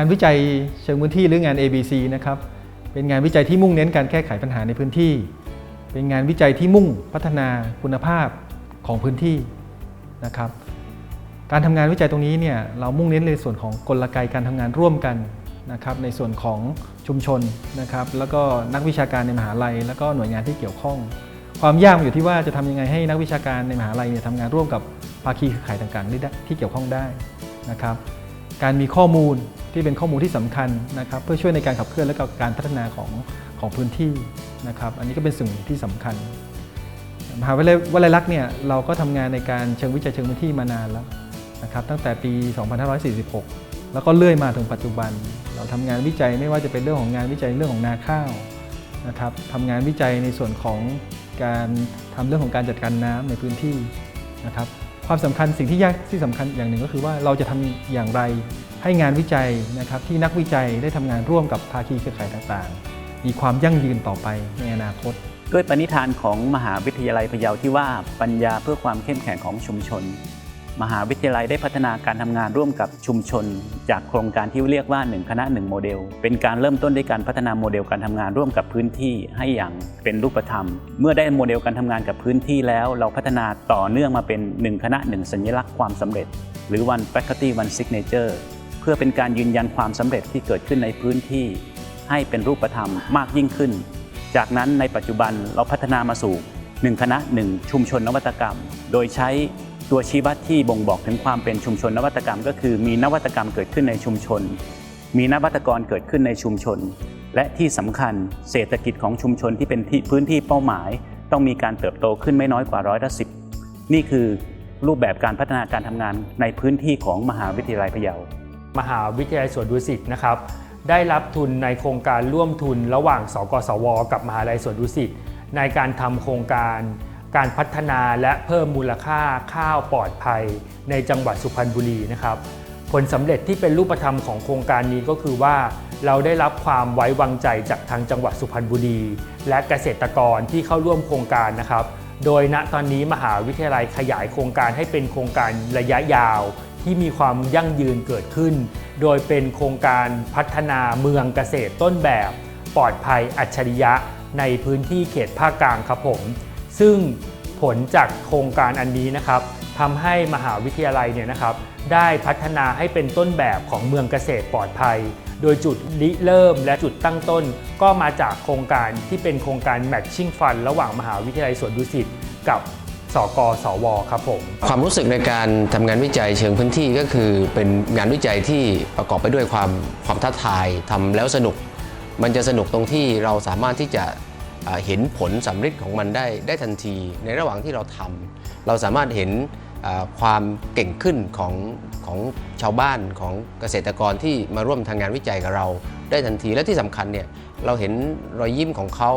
งานวิจัยเชิงพื้นที่หรืองาน ABC นะครับเป็นงานวิจัยที่มุ่งเน้นการแก้ไขปัญหาในพื้นที่ เป็นงานวิจัยที่มุ่งพัฒนาคุณภาพของพื้นที่นะครับการทำงานวิจัยตรงนี้เนี่ยเรามุ่งเน้นในส่วนของกลไกการทำงานร่วมกันนะครับในส่วนของชุมชนนะครับแล้วก็นักวิชาการในมหาลัย แล้วก็หน่วยงานที่เกี่ยวข้อง ความยากอยู่ที่ว่าจะทำยังไงให้นักวิชาการในมหาลัยเนี่ยทำงานร่วมกับภาคีเครือข่ายต่างๆที่เกี่ยวข้องได้นะครับการมีข้อมูล ที่เป็นข้อมูลที่สำคัญนะครับเพื่อช่วยในการขับเคลื่อนและกการพัฒนาของของพื้นที่นะครับอันนี้ก็เป็นสิ่งที่สำคัญมหาวิทยาลัยวลัยลักษณ์เนี่ยเราก็ทำงานในการเชิงวิจัยเชิงพื้นที่มานานแล้วนะครับตั้งแต่ปี 2546 แล้วก็เลื่อยมาถึงปัจจุบัน เราทำงานวิจัยไม่ว่าจะเป็นเรื่องของงานวิจัยเรื่องของนาข้าวนะครับทำงานวิจัยในส่วนของการทำเรื่องของการจัดการน้ำในพื้นที่นะครับความสำคัญสิ่งที่ยากที่สำคัญอย่างหนึ่งก็คือว่าเราจะทำอย่างไร ให้งานวิจัยนะครับที่นักวิจัยได้ทำงานร่วมกับภาคีเครือข่ายต่างๆ มีความยั่งยืนต่อไปในอนาคต ด้วยปณิธานของมหาวิทยาลัยพะเยาที่ว่าปัญญาเพื่อความเข้มแข็งของชุมชน มหาวิทยาลัยได้พัฒนาการทำงานร่วมกับชุมชน จากโครงการที่เรียกว่า 1 คณะ 1 โมเดล เป็นการเริ่มต้นด้วยการพัฒนาโมเดลการทำงานร่วมกับพื้นที่ให้อย่างเป็นรูปธรรม เมื่อได้โมเดลการทำงานกับพื้นที่แล้ว เราพัฒนาต่อเนื่องมาเป็น 1 คณะ 1 สัญลักษณ์ความสำเร็จ หรือ one faculty one signature พื่อเป็นการยืนยันความสำเร็จที่เกิดขึ้นในพื้นที่ ให้เป็นรูปธรรมมากยิ่งขึ้น จากนั้นในปัจจุบันเราพัฒนามาสู่ 1 คณะ 1 ชุมชนนวัตกรรม โดยใช้ตัวชี้วัดที่บ่งบอกถึงความเป็นชุมชนนวัตกรรม ก็คือมีนวัตกรรมเกิดขึ้นในชุมชน มีนวัตกรเกิดขึ้นในชุมชน และที่สำคัญเศรษฐกิจของชุมชนที่เป็นที่พื้นที่เป้าหมาย ต้องมีการเติบโตขึ้นไม่น้อยกว่าร้อยละสิบนี่คือรูปแบบการพัฒนาการทำงานในพื้นที่ของมหาวิทยาลัยพะเยา มหาวิทยาลัยสวนดุสิตนะครับได้รับทุนในโครงการร่วมทุนระหว่าง สกสว กับมหาลัยสวนดุสิตในการทำโครงการการพัฒนาและเพิ่มมูลค่าข้าวปลอดภัย ในจังหวัดสุพรรณบุรีนะครับ ผลสำเร็จที่เป็นรูปธรรมของโครงการนี้ก็คือว่า เราได้รับความไว้วางใจจากทางจังหวัดสุพรรณบุรี และเกษตรกรที่เข้าร่วมโครงการนะครับ โดยณตอนนี้มหาวิทยาลัยขยายโครงการให้เป็นโครงการระยะยาว ที่มีความยั่งยืนเกิดขึ้น โดยเป็นโครงการพัฒนาเมืองเกษตรต้นแบบ ปลอดภัยอัจฉริยะในพื้นที่เขตภาคกลางครับผม ซึ่งผลจากโครงการอันนี้นะครับทำให้มหาวิทยาลัยเนี่ยนะครับ ได้พัฒนาให้เป็นต้นแบบของเมืองเกษตรปลอดภัย โดยจุดริเริ่มและจุดตั้งต้น ก็มาจากโครงการที่เป็นโครงการ Matching Fund ระหว่างมหาวิทยาลัยสวนดุสิตกับ สกสวครับผม ความรู้สึกในการทำงานวิจัยเชิงพื้นที่ก็คือเป็นงานวิจัยที่ประกอบไปด้วยความความท้าทายทำแล้วสนุก มันจะสนุกตรงที่เราสามารถที่จะเห็นผลสำเร็จของมันได้ได้ทันที ในระหว่างที่เราทำเราสามารถเห็นความเก่งขึ้นของของชาวบ้านของเกษตรกรที่มาร่วมทางงานวิจัยกับเราได้ทันทีและที่สำคัญเนี่ยเราเห็นรอยยิ้มของเขา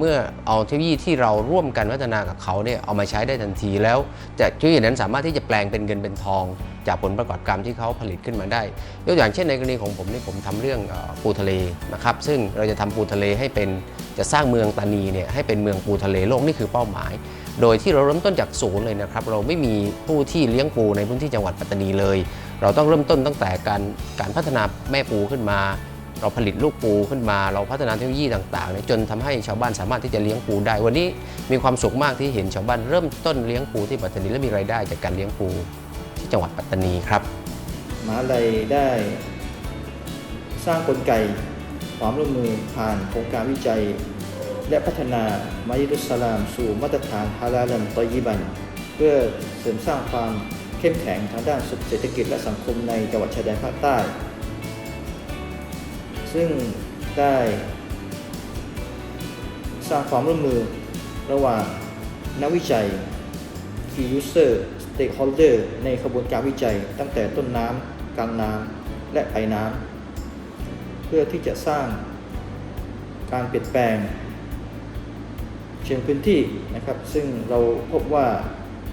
เมื่อเอาเทคโนโลยีที่เราร่วมกันพัฒนากับเขาเนี่ยเอามาใช้ได้ทันทีแล้วแต่เทคโนโลยีนั้นสามารถที่จะแปลงเป็นเงินเป็นทอง จากผลประกอบการที่เขาผลิตขึ้นมาได้ยกอย่างเช่นในกรณีของผมนี่ผมทำเรื่องปูทะเลนะครับซึ่งเราจะทำปูทะเลให้เป็นจะสร้างเมืองตานีเนี่ยให้เป็นเมืองปูทะเลโลกนี่คือเป้าหมาย โดยที่เราเริ่มต้นจากศูนย์เลยนะครับเราไม่มีผู้ที่เลี้ยงปูในพื้นที่จังหวัดปัตตานีเลย เราต้องเริ่มต้นตั้งแต่การการพัฒนาแม่ปูขึ้นมา เราผลิตลูกปูขึ้นมา เราพัฒนาเทคโนโลยีต่างๆเนี่ยจนทำให้ชาวบ้านสามารถที่จะเลี้ยงปูได้ วันนี้มีความสุขมากที่เห็นชาวบ้านเริ่มต้นเลี้ยงปูที่ปัตตานีและมีรายได้จากการเลี้ยงปูที่จังหวัดปัตตานีครับมหาลัยได้สร้างกลไกความร่วมมือผ่านโครงการวิจัย และพัฒนามายิดุสสลาม สู่มาตรฐานฮาลาลันตอยิบัน เพื่อเสริมสร้างความเข้มแข็งทางด้านเศรษฐกิจและสังคมในจังหวัดชายแดนภาคใต้ ซึ่งได้สร้างความร่วมมือระหว่างนักวิจัย Key User Stakeholder ในขบวนการวิจัย ตั้งแต่ต้นน้ำกลางน้ำและปลายน้ำเพื่อที่จะสร้างการเปลี่ยนแปลง เชิงพื้นที่นะครับ ซึ่งเราพบว่า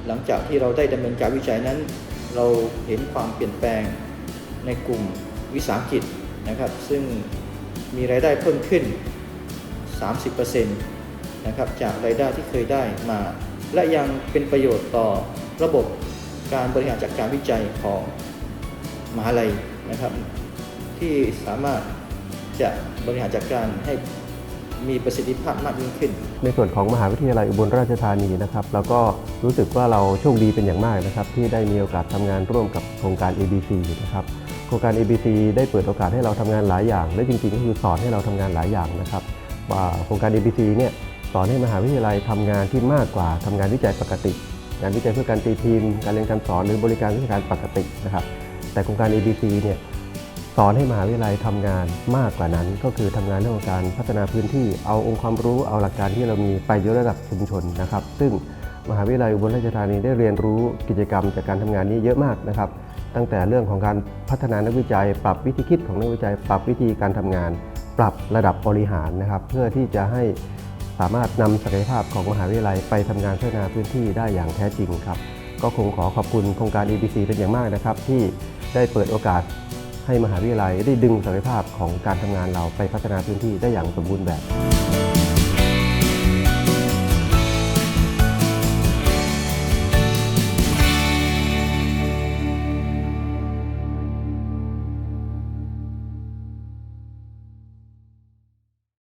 หลังจากที่เราได้ดำเนินการวิจัยนั้น เราเห็นความเปลี่ยนแปลงในกลุ่มวิสาหกิจ นะครับ ซึ่งมีรายได้เพิ่มขึ้น 30%นะครับจากรายได้ที่เคยได้มา และยังเป็นประโยชน์ต่อระบบการบริหารจัดการวิจัยของมหาลัยนะครับ ที่สามารถจะบริหารจัดการให้มีประสิทธิภาพมากยิ่งขึ้น ในส่วนของมหาวิทยาลัยอุบลราชธานีนะครับเราก็รู้สึกว่าเราโชคดีเป็นอย่างมากนะครับ ที่ได้มีโอกาสทำงานร่วมกับโครงการ ABC นะครับ โครงการ ABC ได้เปิดโอกาสให้เราทำงานหลายอย่าง และจริงๆก็คือสอนให้เราทำงานหลายอย่างนะครับว่าโครงการ ABC เนี่ยสอนให้มหาวิทยาลัยทำงานที่มากกว่าทำงานวิจัยปกติ งานวิจัยเพื่อการตีพิมพ์การเรียนการสอนหรือบริการวิชาการปกตินะครับ แต่โครงการ ABC เนี่ยสอนให้มหาวิทยาลัยทำงานมากกว่านั้น ก็คือทำงานเรื่องของการพัฒนาพื้นที่ เอาองค์ความรู้เอาหลักการที่เรามีไปยกระดับชุมชนนะครับ ซึ่งมหาวิทยาลัยอุบลราชธานีได้เรียนรู้กิจกรรมจากการทำงานนี้เยอะมากนะครับ ตั้งแต่เรื่องของการพัฒนานักวิจัย ปรับวิธีคิดของนักวิจัย ปรับวิธีการทำงาน ปรับระดับบริหารนะครับ เพื่อที่จะให้สามารถนำศักยภาพของมหาวิทยาลัยไปทำงานพัฒนาพื้นที่ได้อย่างแท้จริงครับ ก็คงขอขอบคุณโครงการ EBC เป็นอย่างมากนะครับ ที่ได้เปิดโอกาสให้มหาวิทยาลัยได้ดึงศักยภาพของการทำงานเราไปพัฒนาพื้นที่ได้อย่างสมบูรณ์แบบ